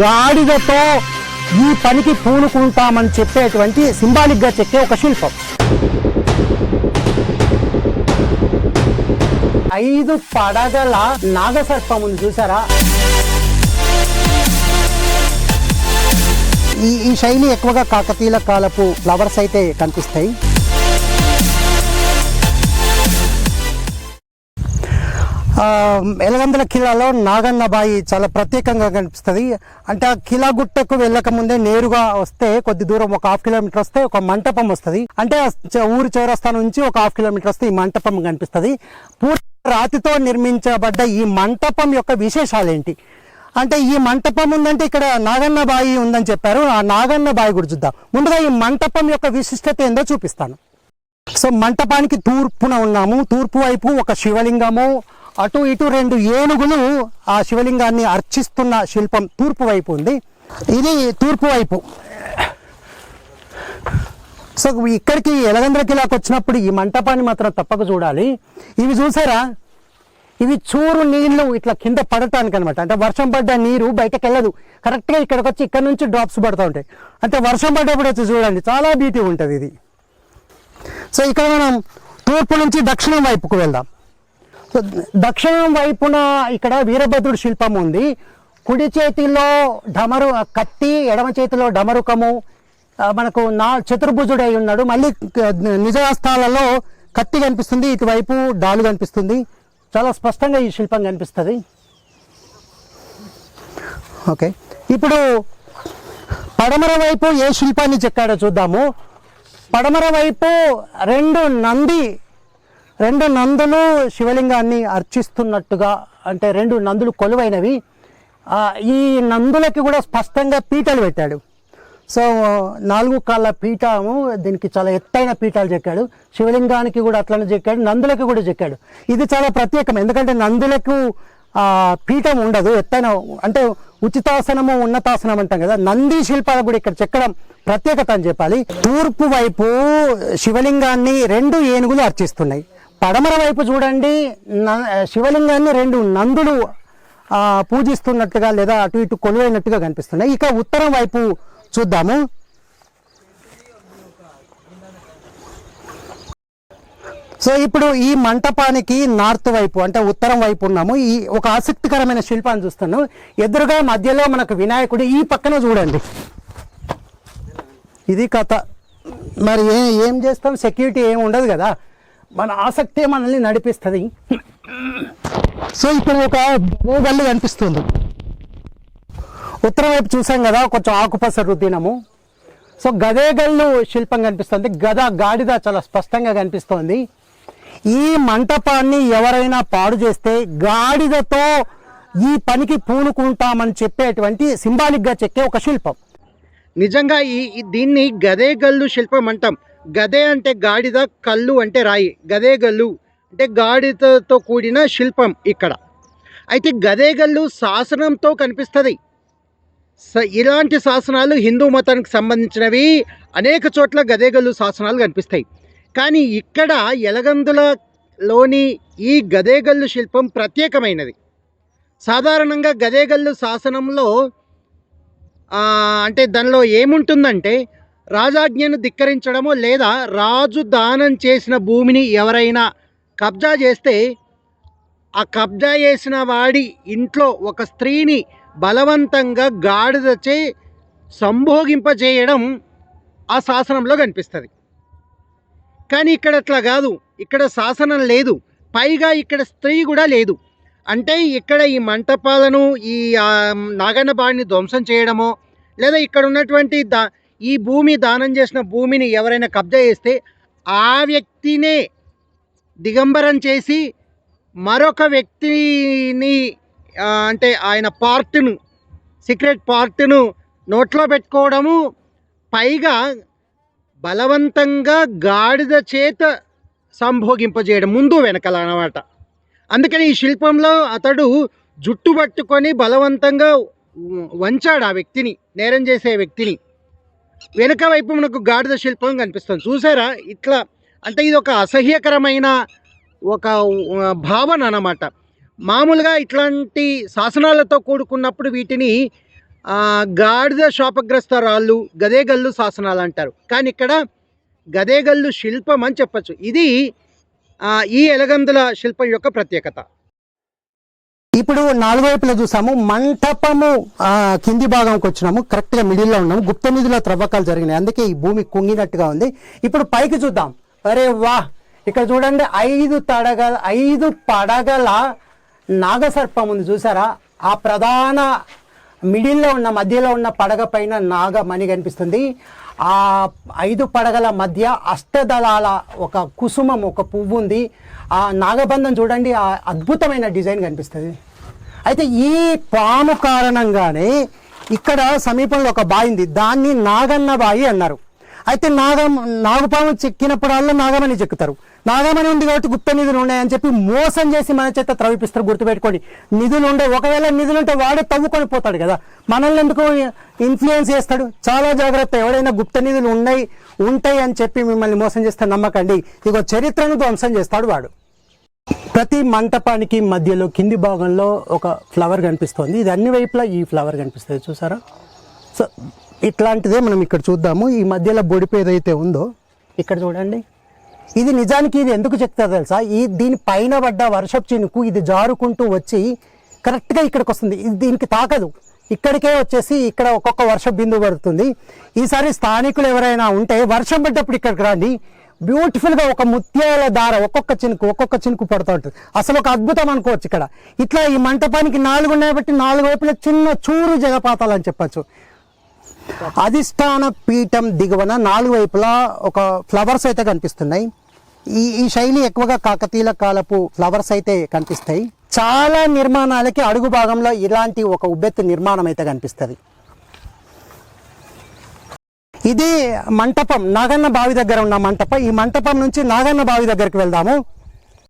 గాడిదతో ఈ పనికి పూనుకుంటామని చెప్పేటువంటి సింబాలిక్గా చెక్కే ఒక శిల్పం. ఐదు పడగల నాగసర్పం ఉంది చూసారా ఈ ఈ శైలి ఎక్కువగా కాకతీయుల కాలపు ఫ్లవర్స్ అయితే కనిపిస్తాయి. ఎలగందల కిలాలో నాగన్న బాయి చాలా ప్రత్యేకంగా కనిపిస్తుంది. అంటే ఆ కిలా గుట్టకు వెళ్ళక ముందే నేరుగా వస్తే కొద్ది దూరం ఒక హాఫ్ కిలోమీటర్ వస్తే ఒక మంటపం వస్తుంది. అంటే ఊరు చౌరస్తా నుంచి ఒక హాఫ్ కిలోమీటర్ వస్తే ఈ మంటపం కనిపిస్తుంది. పూర్తి రాతితో నిర్మించబడ్డ ఈ మంటపం యొక్క విశేషాలు ఏంటి? అంటే ఈ మంటపం ఉందంటే ఇక్కడ నాగన్న బాయి ఉందని చెప్పారు. ఆ నాగన్న బాయి కూడా చూద్దాం. ముందుగా ఈ మంటపం యొక్క విశిష్టత ఏందో చూపిస్తాను. సో మంటపానికి తూర్పున ఉన్నాము. తూర్పు వైపు ఒక శివలింగము అటు ఇటు రెండు ఏనుగులు ఆ శివలింగాన్ని అర్చిస్తున్న శిల్పం తూర్పు వైపు ఉంది. ఇది తూర్పు వైపు. సో ఇక్కడికి ఎలగంద్ర కిలాకి వచ్చినప్పుడు ఈ మంటపాన్ని మాత్రం తప్పక చూడాలి. ఇవి చూసారా? ఇవి చూరు నీళ్ళు ఇట్లా కింద పడటానికి అనమాట అంటే వర్షం పడ్డ నీరు బయటకు వెళ్ళదు కరెక్ట్గా ఇక్కడికి వచ్చి ఇక్కడ నుంచి డ్రాప్స్ పడుతూ ఉంటాయి. అంటే వర్షం పడ్డప్పుడు వచ్చి చూడండి చాలా బ్యూటీ ఉంటుంది ఇది. సో ఇక్కడ మనం తూర్పు నుంచి దక్షిణం వైపుకు వెళ్దాం. సో దక్షిణం వైపున ఇక్కడ వీరభద్రుడి శిల్పం ఉంది. కుడి చేతిలో ఢమరు కత్తి ఎడమ చేతిలో ఢమరుకము మనకు నా చతుర్భుజుడై ఉన్నాడు. మళ్ళీ క- నిజహస్తాలలో కత్తి కనిపిస్తుంది ఇటువైపు డాలు కనిపిస్తుంది. చాలా స్పష్టంగా ఈ శిల్పం కనిపిస్తుంది. ఓకే. ఇప్పుడు పడమర వైపు ఏ శిల్పాన్ని చెక్కాడో చూద్దాము. పడమర వైపు రెండు నంది రెండు నందులు శివలింగాన్ని అర్చిస్తున్నట్టుగా అంటే రెండు నందులు కొలువైనవి. ఈ నందులకి కూడా స్పష్టంగా పీటలు పెట్టాడు. సో నాలుగు కాళ్ళ పీఠము దీనికి చాలా ఎత్తైన పీఠాలు చెక్కాడు. శివలింగానికి కూడా అట్లనే చెక్కాడు నందులకు కూడా చెక్కాడు. ఇది చాలా ప్రత్యేకం ఎందుకంటే నందులకు పీఠం ఉండదు ఎత్తైన అంటే ఉచితాసనము ఉన్నతాసనం అంటాం కదా. నంది శిల్పాలు కూడా ఇక్కడ చెక్కడం ప్రత్యేకత అని చెప్పాలి. తూర్పు వైపు శివలింగాన్ని రెండు ఏనుగులు అర్చిస్తున్నాయి. పడమర వైపు చూడండి శివలింగాన్ని రెండు నందులు పూజిస్తున్నట్టుగా లేదా అటు ఇటు కొలువైనట్టుగా కనిపిస్తున్నాయి. ఇక ఉత్తరం వైపు చూద్దాము. సో ఇప్పుడు ఈ మంటపానికి నార్త్ వైపు అంటే ఉత్తరం వైపు ఉన్నాము. ఈ ఒక ఆసక్తికరమైన శిల్పాన్ని చూస్తాను. ఎదురుగా మధ్యలో మనకు వినాయకుడు ఈ పక్కన చూడండి. ఇది కథ. మరి ఏం ఏం చేస్తాం? సెక్యూరిటీ ఏం ఉండదు కదా. మన ఆసక్తే మనల్ని నడిపిస్తుంది. సో ఇక్కడ ఒక గల్లు కనిపిస్తుంది. ఉత్తరం వైపు చూసాం కదా కొంచెం ఆకుపచ్చ రుద్దినము సో గదేగల్లు శిల్పం కనిపిస్తుంది. గద గాడిద చాలా స్పష్టంగా కనిపిస్తోంది. ఈ మంటపాన్ని ఎవరైనా పాడు చేస్తే గాడిదతో ఈ పనికి పూనుకుంటామని చెప్పేటువంటి సింబాలిక్గా చెక్కే ఒక శిల్పం. నిజంగా ఈ ఈ- దీన్ని గదే గల్లు శిల్పం అంటాం గదే అంటే గాడిద కళ్ళు అంటే రాయి. గదే గల్లు అంటే గాడిదతో కూడిన శిల్పం ఇక్కడ. అయితే గదే గల్లు శాసనంతో కనిపిస్తుంది. స- ఇలాంటి శాసనాలు హిందూ మతానికి సంబంధించినవి. అనేక చోట్ల గదేగల్లు శాసనాలు కనిపిస్తాయి. కానీ ఇక్కడ ఎలగందులలోని ఈ గదేగల్లు శిల్పం ప్రత్యేకమైనది. సాధారణంగా గదేగల్లు శాసనంలో అంటే దానిలో ఏముంటుందంటే రాజాజ్ఞను ధిక్కరించడము లేదా రాజు దానం చేసిన భూమిని ఎవరైనా కబ్జా చేస్తే ఆ కబ్జా చేసిన వాడి ఇంట్లో ఒక స్త్రీని బలవంతంగా గాడిదచే సంభోగింపజేయడం ఆ శాసనంలో కనిపిస్తుంది. కానీ ఇక్కడ అట్లా కాదు. ఇక్కడ శాసనం లేదు. పైగా ఇక్కడ స్త్రీ కూడా లేదు. అంటే ఇక్కడ ఈ మంటపాలను ఈ ఆ, నాగన్న బాడిని ధ్వంసం చేయడమో లేదా ఇక్కడ ఉన్నటువంటి దా ఈ భూమి దానం చేసిన భూమిని ఎవరైనా కబ్జా చేస్తే ఆ వ్యక్తినే దిగంబరం చేసి మరొక వ్యక్తిని అంటే ఆయన పార్ట్ను సీక్రెట్ పార్ట్ను నోట్లో పెట్టుకోవడము పైగా బలవంతంగా గాడిద చేత సంభోగింపజేయడం ముందు వెనకాల అన్నమాట. అందుకని ఈ శిల్పంలో అతడు జుట్టు పట్టుకొని బలవంతంగా వంచాడు ఆ వ్యక్తిని నేరం చేసే వ్యక్తిని. వెనుక వైపు మనకు గాడిద శిల్పం కనిపిస్తుంది. చూసారా? ఇట్లా అంటే ఇది ఒక అసహ్యకరమైన ఒక భావన అన్నమాట. మామూలుగా ఇట్లాంటి శాసనాలతో కూడుకున్నప్పుడు వీటిని గాడిద శాపగ్రస్త రాళ్ళు గదేగల్లు శాసనాలు అంటారు. కానీ ఇక్కడ గదేగల్లు శిల్పం అని చెప్పచ్చు. ఇది ఈ ఎలగందుల శిల్పం యొక్క ప్రత్యేకత. ఇప్పుడు నాలుగు వైపులా చూసాము మంటపము కింది భాగంకి వచ్చినాము కరెక్ట్గా మిడిల్లో ఉన్నాము. గుప్త నిధుల త్రవ్వకాలు జరిగినాయి. అందుకే ఈ భూమి కుంగినట్టుగా ఉంది. ఇప్పుడు పైకి చూద్దాం. అరే వా ఇక్కడ చూడండి ఐదు తడగ ఐదు పడగల నాగసర్పం ఉంది. చూసారా? ఆ ప్రధాన మిడిల్లో ఉన్న మధ్యలో ఉన్న పడగ పైన నాగమణి కనిపిస్తుంది. ఆ ఐదు పడగల మధ్య అష్టదళాల ఒక కుసుమం ఒక పువ్వు ఉంది. ఆ నాగబంధం చూడండి ఆ అద్భుతమైన డిజైన్ కనిపిస్తుంది. అయితే ఈ పాము కారణంగానే ఇక్కడ సమీపంలో ఒక బావి ఉంది. దాన్ని నాగన్న బావి అన్నారు. అయితే నాగం నాగుపాము చెక్కినప్పుడల్లా నాగమణి చెక్కుతారు. నాగమని ఉంది కాబట్టి గుప్త నిధులు ఉన్నాయని చెప్పి మోసం చేసి మన చేత త్రవిపిస్తారు. గుర్తుపెట్టుకోండి. నిధులు ఉండే ఒకవేళ నిధులు ఉంటే వాడే తవ్వుకొని పోతాడు కదా. మనల్ని ఎందుకు ఇన్ఫ్లుయెన్స్ చేస్తాడు? చాలా జాగ్రత్త. ఎవడైనా గుప్త నిధులు ఉన్నాయి ఉంటాయి అని చెప్పి మిమ్మల్ని మోసం చేస్తే నమ్మకండి. ఇగో చరిత్రను ధ్వంసం చేస్తాడు వాడు. ప్రతి మంటపానికి మధ్యలో కింది భాగంలో ఒక ఫ్లవర్ కనిపిస్తుంది. ఇది అన్ని వైపులా ఈ ఫ్లవర్ కనిపిస్తుంది. చూసారా? సో ఇట్లాంటిదే మనం ఇక్కడ చూద్దాము. ఈ మధ్యలో బొడిపు ఏదైతే ఉందో ఇక్కడ చూడండి. ఇది నిజానికి ఇది ఎందుకు చెప్తారు తెలుసా? ఈ దీని పైన పడ్డ వర్షపు చినుకు ఇది జారుకుంటూ వచ్చి కరెక్ట్గా ఇక్కడికి వస్తుంది. ఇది దీనికి తాకదు. ఇక్కడికే వచ్చేసి ఇక్కడ ఒక్కొక్క వర్ష బిందువు పడుతుంది. ఈసారి స్థానికులు ఎవరైనా ఉంటే వర్షం పడ్డప్పుడు ఇక్కడికి రండి. బ్యూటిఫుల్గా ఒక ముత్యాల దార ఒక్కొక్క చినుకు ఒక్కొక్క చినుకు పడుతూ ఉంటుంది. అసలు ఒక అద్భుతం అనుకోవచ్చు ఇక్కడ. ఇట్లా ఈ మంటపానికి నాలుగు ఉన్నాయి బట్టి నాలుగు వైపులా చిన్న చూరు జలపాతాలు అని చెప్పచ్చు. అధిష్టాన పీఠం దిగువన నాలుగు వైపులా ఒక ఫ్లవర్స్ అయితే కనిపిస్తున్నాయి. ఈ ఈ శైలి ఎక్కువగా కాకతీయుల కాలపు ఫ్లవర్స్ అయితే కనిపిస్తాయి. చాలా నిర్మాణాలకి అడుగు భాగంలో ఇలాంటి ఒక ఉబ్బెత్తు నిర్మాణం అయితే కనిపిస్తుంది. ఇది మంటపం నాగన్న బావి దగ్గర ఉన్న మంటపం. ఈ మంటపం నుంచి నాగన్న బావి దగ్గరికి వెళ్దాము.